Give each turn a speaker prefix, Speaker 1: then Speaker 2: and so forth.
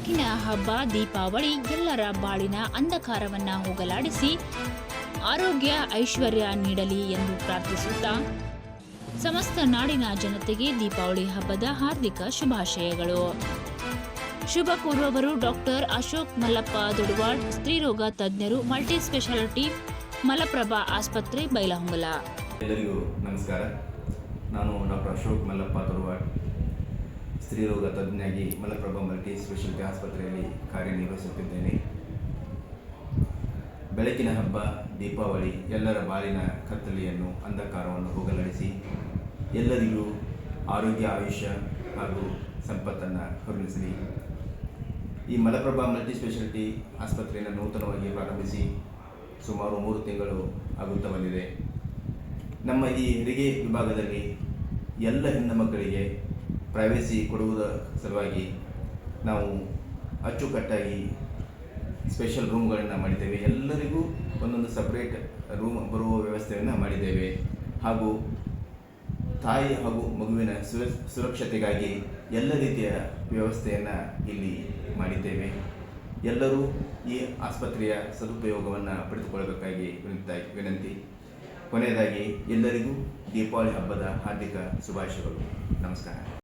Speaker 1: ಬೆಳಕಿನ ಹಬ್ಬ, ದೀಪಾವಳಿ ಎಲ್ಲರ ಬಾಳಿನ ಅಂಧಕಾರವನ್ನು ಹೋಗಲಾಡಿಸಿ ಆರೋಗ್ಯ ಐಶ್ವರ್ಯ ನೀಡಲಿ ಎಂದು ಪ್ರಾರ್ಥಿಸುತ್ತಾ ಸಮಸ್ತ ನಾಡಿನ ಜನತೆಗೆ ದೀಪಾವಳಿ ಹಬ್ಬದ ಹಾರ್ದಿಕ ಶುಭಾಶಯಗಳು. ಶುಭ ಕೋರುವವರು ಡಾಕ್ಟರ್ ಅಶೋಕ್ ಮಲ್ಲಪ್ಪ ದುಡುವಾಡ್ ಸ್ತ್ರೀರೋಗ ತಜ್ಞರು, ಮಲ್ಟಿ ಸ್ಪೆಷಾಲಿಟಿ ಮಲಪ್ರಭಾ ಆಸ್ಪತ್ರೆ, ಬೈಲಹೊಂಗಲ.
Speaker 2: ಎಲ್ಲರಿಗೂ ನಮಸ್ಕಾರ. ನಾನು ಡಾಕ್ಟರ್ ಅಶೋಕ್ ಮಲ್ಲಪ್ಪ ತುರುವಾಡ್ ಸ್ತ್ರೀರೋಗ ತಜ್ಞಾಗಿ ಮಲಪ್ರಭಾ ಮಲ್ಟಿ ಸ್ಪೆಷಾಲಿಟಿ ಆಸ್ಪತ್ರೆಯಲ್ಲಿ ಕಾರ್ಯನಿರ್ವಹಿಸುತ್ತಿದ್ದೇನೆ. ಬೆಳಕಿನ ಹಬ್ಬ, ದೀಪಾವಳಿ ಎಲ್ಲರ ಬಾಳಿನ ಕತ್ತಲೆಯನ್ನು, ಅಂಧಕಾರವನ್ನು ಹೋಗಲಾಡಿಸಿ ಎಲ್ಲರಿಗೂ ಆರೋಗ್ಯ, ಆಯುಷ್ಯ ಹಾಗೂ ಸಂಪತ್ತನ್ನು ಕರುಣಿಸಲಿ. ಈ ಮಲಪ್ರಭಾ ಮಲ್ಟಿ ಸ್ಪೆಷಾಲಿಟಿ ಆಸ್ಪತ್ರೆಯನ್ನು ನೂತನವಾಗಿ ಪ್ರಾರಂಭಿಸಿ ಸುಮಾರು ಮೂರು ತಿಂಗಳು ಆಗುತ್ತಾ ಬಂದಿದೆ. ನಮ್ಮ ಈ ಹೆರಿಗೆ ವಿಭಾಗದಲ್ಲಿ ಎಲ್ಲ ಹೆಣ್ಣು ಮಕ್ಕಳಿಗೆ ಪ್ರೈವೇಸಿ ಕೊಡುವುದರ ಸಲುವಾಗಿ ನಾವು ಅಚ್ಚುಕಟ್ಟಾಗಿ ಸ್ಪೆಷಲ್ ರೂಮ್ಗಳನ್ನು ಮಾಡಿದ್ದೇವೆ. ಎಲ್ಲರಿಗೂ ಒಂದೊಂದು ಸಪ್ರೇಟ್ ರೂಮ್ ಬರುವ ವ್ಯವಸ್ಥೆಯನ್ನು ಮಾಡಿದ್ದೇವೆ. ಹಾಗೂ ತಾಯಿ ಹಾಗೂ ಮಗುವಿನ ಸುರ, ಸುರಕ್ಷತೆಗಾಗಿ ಎಲ್ಲ ರೀತಿಯ ವ್ಯವಸ್ಥೆಯನ್ನು ಇಲ್ಲಿ ಮಾಡಿದ್ದೇವೆ. ಎಲ್ಲರೂ ಈ ಆಸ್ಪತ್ರೆಯ ಸದುಪಯೋಗವನ್ನು ಪಡೆದುಕೊಳ್ಳಬೇಕಾಗಿ ವಿನಂತಿ ವಿನಂತಿ. ಕೊನೆಯದಾಗಿ ಎಲ್ಲರಿಗೂ ದೀಪಾವಳಿ ಹಬ್ಬದ ಹಾರ್ದಿಕ ಶುಭಾಶಯಗಳು. ನಮಸ್ಕಾರ.